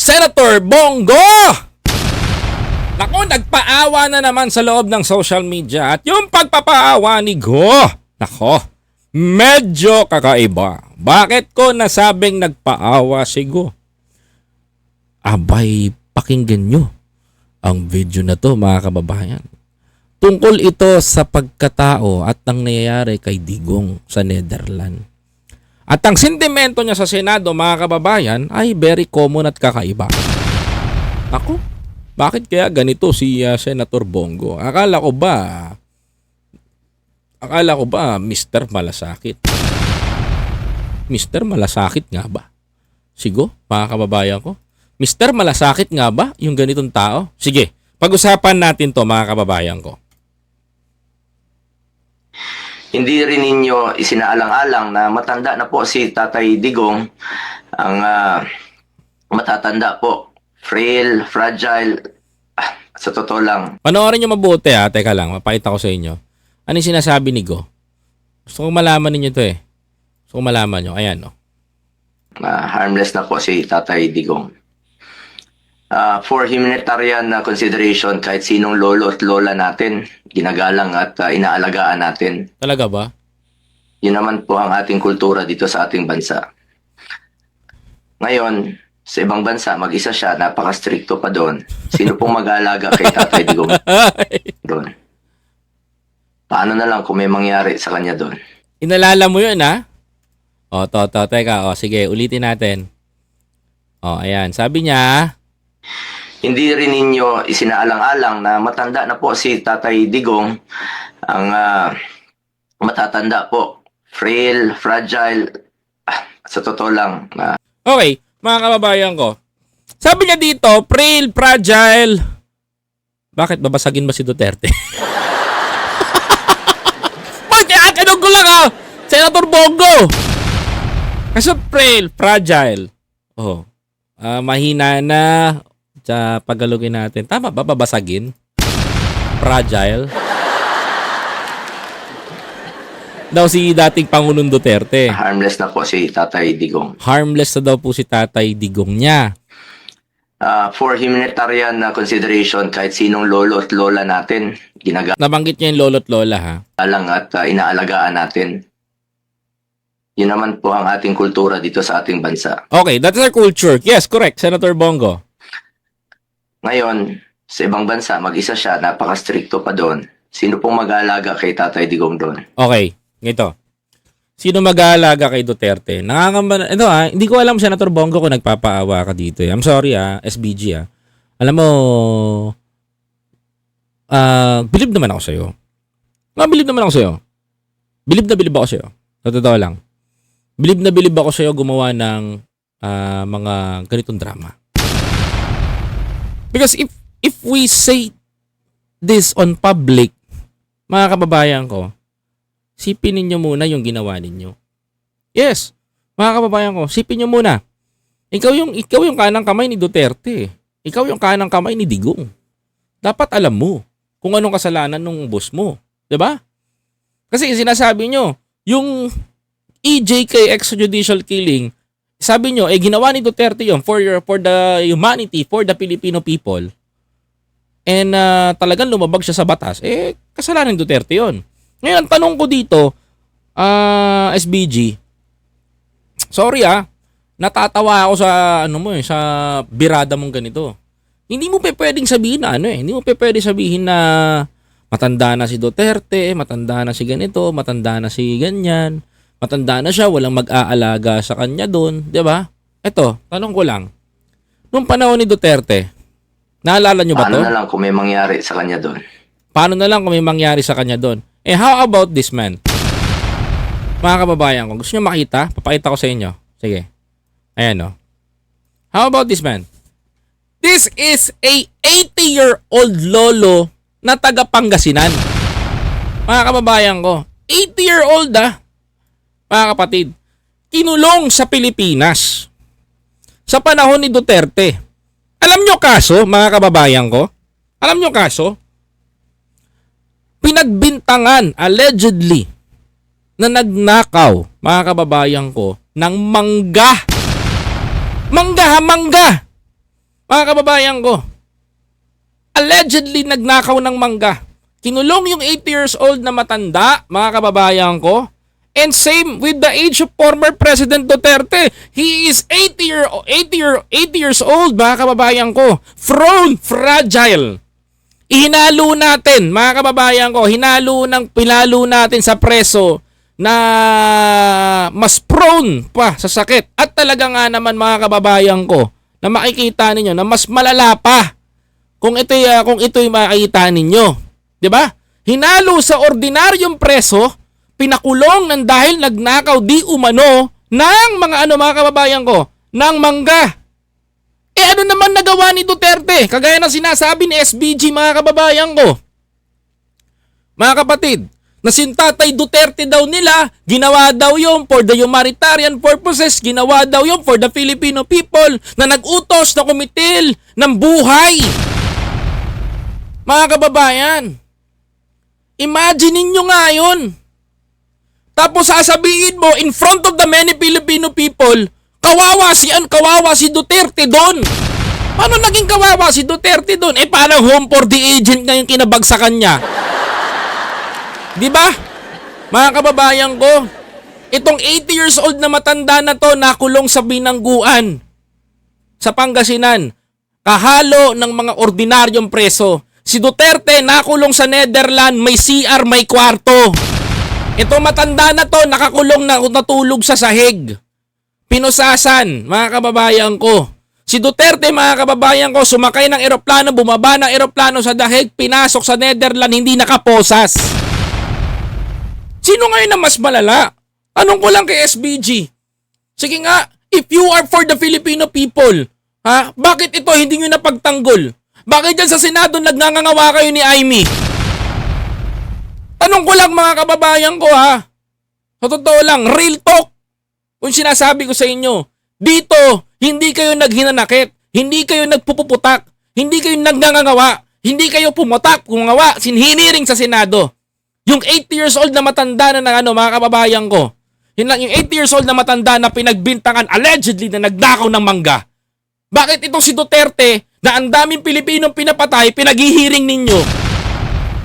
Senator Bongo! Nako, nagpaawa na naman sa loob ng social media at yung pagpapaawa ni Go, nako, medyo kakaiba. Bakit ko nasabing nagpaawa si Go? Abay, pakinggan nyo ang video na to mga kababayan. Tungkol ito sa pagkatao at ang nangyayari kay Digong sa Netherlands. At ang sentimento niya sa Senado, mga kababayan, ay very common at kakaiba. Ako, bakit kaya ganito si uh, Senator Bongo? Akala ko ba, akala ko ba Mr. Malasakit? Mr. Malasakit nga ba? Sigo, mga kababayan ko. Mr. Malasakit nga ba yung ganitong tao? Sige, pag-usapan natin to mga kababayan ko. Hindi rin ninyo isinaalang-alang na matanda na po si Tatay Digong ang ah, matatanda po frail, fragile ah, sa totoo lang Panoorin nyo mabuti ha. Teka lang, mapakita ko sa inyo. Ano yung sinasabi ni Go? Gusto ko malaman ninyo to eh. Gusto ko malaman nyo. Ayan, no. ah, harmless na po si Tatay Digong Ah, for humanitarian na consideration kahit sinong lolo at lola natin ginagalang at ah, inaalagaan natin Talaga ba? Yun naman po ang ating kultura dito sa ating bansa. Ngayon, sa ibang bansa, mag-isa siya, napaka-stricto pa doon. Sino pong mag-aalaga kay Tatay Digong doon? Paano na lang kung may mangyari sa kanya doon? Inalala mo yun ha? O, to, to, teka. O, sige, ulitin natin. O, ayan. Sabi niya, Hindi rin ninyo isinaalang-alang na matanda na po si Tatay Digong ang ah, matatanda po. Frail, fragile, ah, sa totoo lang, ah, okay, mga kababayan ko. Sabi niya dito, frail, fragile. Bakit babasagin ba si Duterte? Bakit kaya kanong ko lang ha? Senator Bongo! Kasi frail, fragile. Oh. Ah, mahina na sa pagalugin natin. Tama ba babasagin? Fragile. daw si dating Pangulong Duterte. harmless na po si Tatay Digong. Harmless na daw po si Tatay Digong niya. Ah, for humanitarian na consideration kahit sinong lolo at lola natin ginagalang Nabanggit niya yung lolo't lola ha. at ah, inaalagaan natin. Yun naman po ang ating kultura dito sa ating bansa. Okay, that's our culture. Yes, correct, Senator Bongo. Ngayon, sa ibang bansa, mag-isa siya, napaka-stricto pa doon. Sino pong mag-aalaga kay Tatay Digong doon? Okay, ito. Sino mag-aalaga kay Duterte? Nakakamba na, ito ha, hindi ko alam Senator Bongo kung nagpapaawa ka dito. eh. I'm sorry ha, SBG ha. Alam mo, ah, believe naman ako sa'yo. Ah, believe naman ako sa'yo. Believe na believe ako sa'yo. Sa totoo lang. Believe na believe ako sa'yo gumawa ng ah, mga ganitong drama. Because if if we say this on public, mga kababayan ko, sipin ninyo muna yung ginawa ninyo. Yes, mga kababayan ko, sipin nyo muna. Ikaw yung, ikaw yung kanang kamay ni Duterte. Ikaw yung kanang kamay ni Digong. Dapat alam mo kung anong kasalanan ng boss mo. ba? Kasi sinasabi nyo, yung EJK extrajudicial killing, sabi nyo, eh ginawa ni Duterte yon for, your, for the humanity, for the Filipino people. And ah, talagang lumabag siya sa batas, eh kasalanan ni Duterte yon. Ngayon, ang tanong ko dito, ah SBG, sorry ah, natatawa ako sa ano mo eh, sa birada mong ganito. Hindi mo pa pwedeng sabihin na ano eh, hindi mo pa pwedeng sabihin na matanda na si Duterte, matanda na si ganito, matanda na si ganyan, matanda na siya, walang mag-aalaga sa kanya doon, 'di ba? Eto, tanong ko lang. Nung panahon ni Duterte, naalala nyo ba Paano to? na lang kung may mangyari sa kanya doon? Paano na lang kung may mangyari sa kanya doon? Eh, how about this man? Mga kababayan ko, gusto nyo makita? Papakita ko sa inyo. Sige. Ayan, no. How about this man? This is a 80-year-old lolo na taga Pangasinan. Mga kababayan ko, 80-year-old ah. Mga kapatid, kinulong sa Pilipinas sa panahon ni Duterte. Alam nyo kaso, mga kababayan ko? Alam nyo kaso? pinagbintangan allegedly na nagnakaw, mga kababayan ko, ng mangga. Mangga ha, mangga! Mga kababayan ko, allegedly nagnakaw ng mangga. Kinulong yung 80 years old na matanda, mga kababayan ko. And same with the age of former President Duterte. He is 80 year 80 year 80 years old, mga kababayan ko. Prone, fragile. Ihinalo natin, mga kababayan ko, hinalo ng pilalo natin sa preso na mas prone pa sa sakit. At talaga nga naman mga kababayan ko, na makikita ninyo na mas malala pa kung ito'y ah, kung ito'y makikita ninyo. 'Di ba? Hinalo sa ordinaryong preso, pinakulong ng dahil nagnakaw di umano ng mga ano mga kababayan ko, ng mangga. Eh ano naman nagawa ni Duterte? Kagaya ng sinasabi ni SBG mga kababayan ko. Mga kapatid, na si Tatay Duterte daw nila, ginawa daw yung for the humanitarian purposes, ginawa daw yung for the Filipino people na nag-utos na kumitil ng buhay. Mga kababayan, imagine ninyo nga yun. Tapos sasabihin mo in front of the many Filipino people, kawawa si an kawawa si Duterte doon. Paano naging kawawa si Duterte doon? Eh parang home for the agent ngayon kinabagsakan niya. Di ba? Mga kababayan ko, itong 80 years old na matanda na to nakulong sa binangguan sa Pangasinan. Kahalo ng mga ordinaryong preso. Si Duterte nakulong sa Netherlands, may CR, may kwarto. Itong matanda na to nakakulong na natulog sa sahig. Pinusasan, mga kababayan ko. Si Duterte, mga kababayan ko, sumakay ng eroplano, bumaba ng eroplano sa dahig, pinasok sa Netherlands, hindi nakaposas. Sino ngayon na mas malala? Tanong ko lang kay SBG. Sige nga, if you are for the Filipino people, ha, bakit ito hindi nyo napagtanggol? Bakit dyan sa Senado nagngangawa kayo ni Aimee? Tanong ko lang mga kababayan ko ha. Sa totoo lang, real talk. Kung sinasabi ko sa inyo, dito, hindi kayo naghinanakit, hindi kayo nagpupuputak, hindi kayo nagngangawa, hindi kayo pumotak, kumawa, sinhiniring sa Senado. Yung 80 years old na matanda na ng ano, mga kababayan ko, yung 80 years old na matanda na pinagbintangan allegedly na nagdakaw ng mangga. Bakit itong si Duterte na ang daming Pilipinong pinapatay, pinaghihiring ninyo?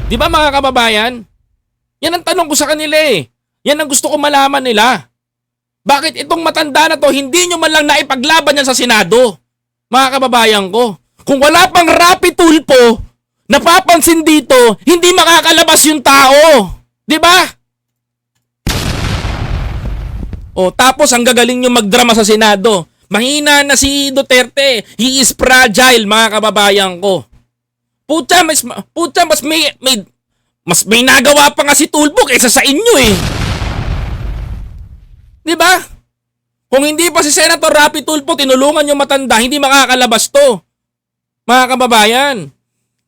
Di ba mga kababayan? Yan ang tanong ko sa kanila eh. Yan ang gusto ko malaman nila. Bakit itong matanda na to, hindi nyo man lang naipaglaban yan sa Senado? Mga kababayan ko. Kung wala pang rapi tulpo, napapansin dito, hindi makakalabas yung tao. Di ba? O tapos ang gagaling nyo magdrama sa Senado. Mahina na si Duterte. He is fragile, mga kababayan ko. Puta, mas, puta, mas may, may, mas may nagawa pa nga si Tulpo kaysa sa inyo eh. Di ba? Kung hindi pa si Senator Rapi Tulpo tinulungan yung matanda, hindi makakalabas to. Mga kababayan.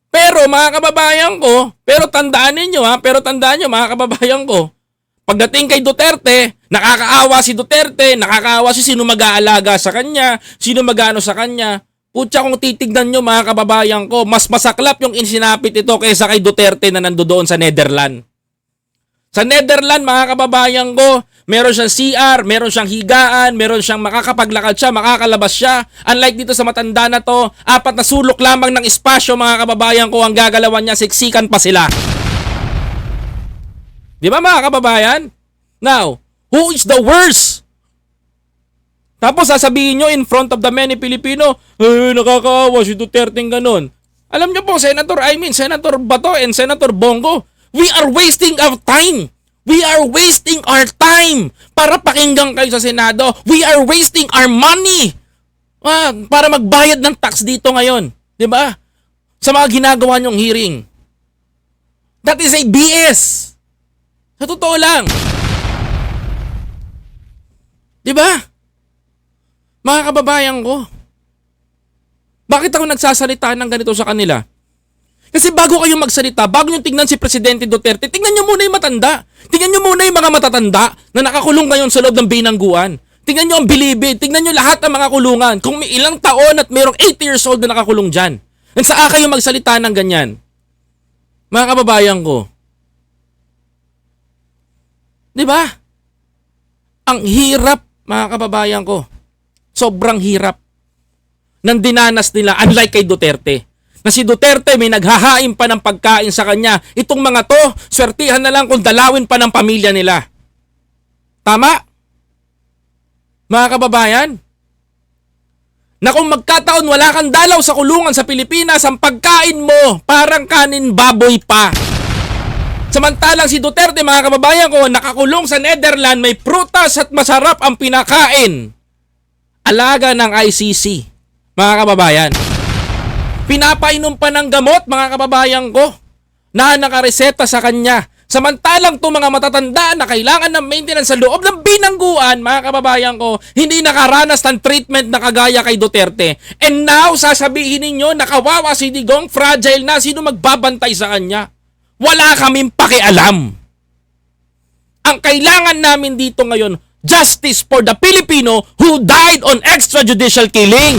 Pero mga kababayan ko, pero tandaan ninyo ha, pero tandaan nyo mga kababayan ko, pagdating kay Duterte, nakakaawa si Duterte, nakakaawa si sino mag-aalaga sa kanya, sino magano sa kanya. Putya kung titignan nyo mga kababayan ko, mas masaklap yung insinapit ito kaysa kay Duterte na nandoon sa Netherlands. Sa Netherlands, mga kababayan ko, meron siyang CR, meron siyang higaan, meron siyang makakapaglakad siya, makakalabas siya. Unlike dito sa matanda na to, apat na sulok lamang ng espasyo, mga kababayan ko, ang gagalawan niya, siksikan pa sila. Di ba mga kababayan? Now, who is the worst? Tapos sasabihin nyo in front of the many Filipino, eh, nakakaawa si Duterte ganun. Alam nyo po, Senator, I mean, Senator Bato and Senator Bongo, we are wasting our time. We are wasting our time para pakinggan kayo sa Senado. We are wasting our money ah, para magbayad ng tax dito ngayon. ba? Sa mga ginagawa nyong hearing. That is a BS. Sa totoo lang. 'Di ba? Mga kababayan ko. Bakit ako nagsasalita ng ganito sa kanila? Kasi bago kayo magsalita, bago nyo tingnan si Presidente Duterte, tingnan nyo muna yung matanda. Tingnan nyo muna yung mga matatanda na nakakulong ngayon sa loob ng binangguan. Tingnan nyo ang bilibid. Tingnan nyo lahat ng mga kulungan. Kung may ilang taon at mayroong 80 years old na nakakulong dyan. And saan kayo magsalita ng ganyan? Mga kababayan ko. Di ba? Ang hirap, mga kababayan ko. Sobrang hirap. ng dinanas nila unlike kay Duterte. Na si Duterte may naghahain pa ng pagkain sa kanya. Itong mga to, swertihan na lang kung dalawin pa ng pamilya nila. Tama? Mga kababayan? Na kung magkataon wala kang dalaw sa kulungan sa Pilipinas, ang pagkain mo parang kanin baboy pa. Samantalang si Duterte, mga kababayan ko, nakakulong sa Netherlands, may prutas at masarap ang pinakain. Alaga ng ICC, mga kababayan. Pinapainom pa ng gamot, mga kababayan ko, na nakareseta sa kanya. Samantalang to mga matatanda na kailangan ng maintenance sa loob ng binangguan, mga kababayan ko, hindi nakaranas ng treatment na kagaya kay Duterte. And now, sasabihin ninyo, nakawawa si Digong, fragile na, sino magbabantay sa kanya? Wala kaming pakialam. Ang kailangan namin dito ngayon, justice for the Filipino who died on extrajudicial killing.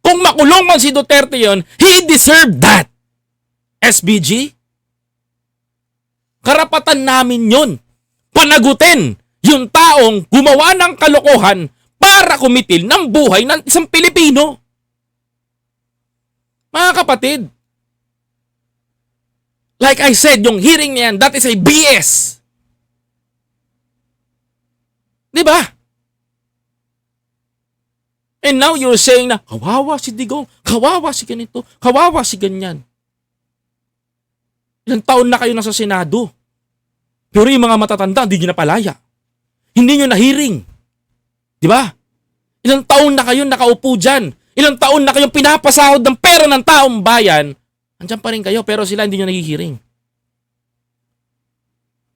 Kung makulong man si Duterte yon, he deserved that. SBG? Karapatan namin yon. Panagutin yung taong gumawa ng kalokohan para kumitil ng buhay ng isang Pilipino. Mga kapatid, like I said, yung hearing niyan, that is a BS. Di ba? And now you're saying na, kawawa si Digong, kawawa si ganito, kawawa si ganyan. Ilang taon na kayo nasa Senado. Pero yung mga matatanda, hindi nyo napalaya. Hindi nyo na-hearing. Di ba? Ilang taon na kayo nakaupo dyan. Ilang taon na kayong pinapasahod ng pera ng taong bayan. Andyan pa rin kayo, pero sila hindi nyo nahihiring.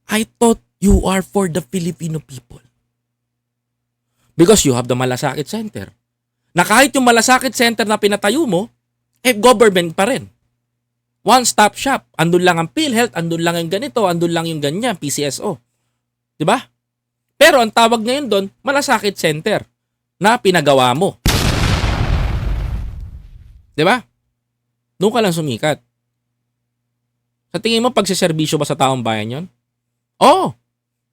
I thought you are for the Filipino people. Because you have the Malasakit Center. Na kahit yung Malasakit Center na pinatayo mo, eh government pa rin. One-stop shop. Andun lang ang PhilHealth, andun lang yung ganito, andun lang yung ganyan, PCSO. ba? Pero ang tawag ngayon doon, Malasakit Center na pinagawa mo. 'Di ba? Doon ka lang sumikat. Sa tingin mo, pagsiservisyo ba sa taong bayan yon? Oo.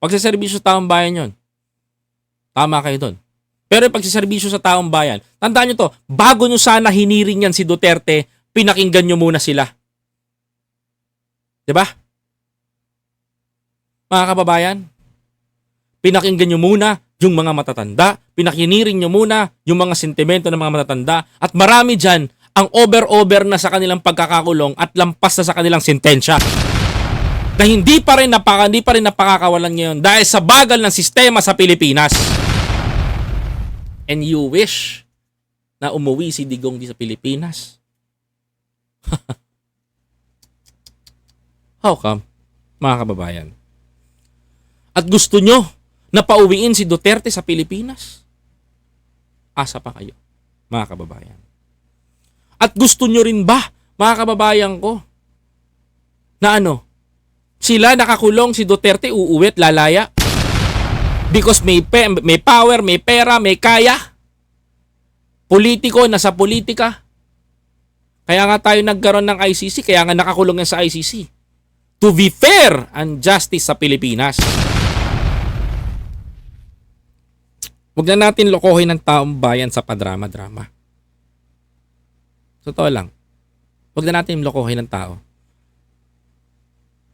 Pagsiservisyo sa taong bayan yon. Tama kayo doon. Pero yung pagsiservisyo sa taong bayan, tandaan nyo to, bago nyo sana hiniring yan si Duterte, pinakinggan nyo muna sila. ba? Mga kababayan, pinakinggan nyo muna yung mga matatanda, pinakiniring nyo muna yung mga sentimento ng mga matatanda, at marami dyan ang over-over na sa kanilang pagkakakulong at lampas na sa kanilang sentensya. Na hindi pa rin napaka, hindi pa rin napakakawalan ngayon dahil sa bagal ng sistema sa Pilipinas. And you wish na umuwi si Digong di sa Pilipinas. How come? Mga kababayan. At gusto nyo na pauwiin si Duterte sa Pilipinas? Asa pa kayo, mga kababayan. At gusto nyo rin ba, mga kababayan ko, na ano, sila nakakulong si Duterte uuwi at lalaya? Because may, pe- may power, may pera, may kaya. Politiko, nasa politika. Kaya nga tayo nagkaroon ng ICC, kaya nga nakakulong yan sa ICC. To be fair and justice sa Pilipinas. Huwag na natin lokohin ng taong bayan sa padrama-drama. Totoo lang. Huwag na natin lokohin ng tao.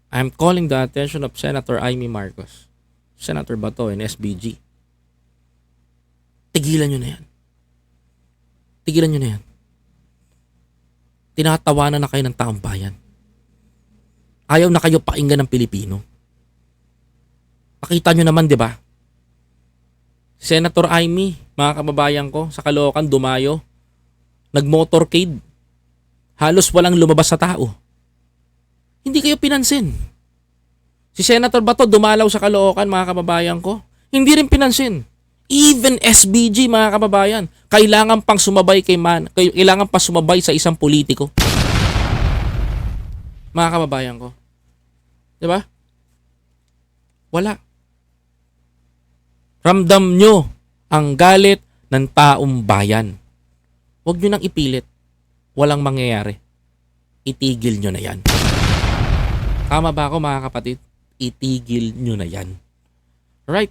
I'm calling the attention of Senator Amy Marcos, Senator Bato, and SBG. Tigilan nyo na yan. Tigilan nyo na yan. Tinatawanan na kayo ng taong bayan. Ayaw na kayo pakinggan ng Pilipino. Pakita nyo naman, di ba? Senator Amy, mga kababayan ko, sa Caloocan, dumayo. Nag-motorcade. Halos walang lumabas sa tao. Hindi kayo pinansin. Si Senator Bato dumalaw sa Caloocan, mga kababayan ko. Hindi rin pinansin. Even SBG, mga kababayan, kailangan pang sumabay kay man, kailangan pa sumabay sa isang politiko. Mga kababayan ko. 'Di ba? Wala. Ramdam nyo ang galit ng taong bayan. Huwag nyo nang ipilit. Walang mangyayari. Itigil nyo na yan. Tama ba ako mga kapatid? Itigil nyo na yan. Alright.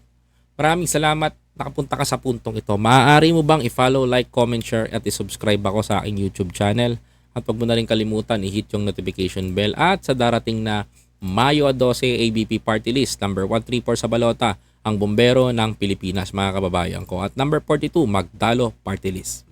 Maraming salamat nakapunta ka sa puntong ito, maaari mo bang i-follow, like, comment, share at i-subscribe ako sa aking YouTube channel. At wag mo na rin kalimutan i-hit yung notification bell at sa darating na Mayo 12 ABP Party List number 134 sa balota ang bombero ng Pilipinas mga kababayan ko at number 42 Magdalo Party List.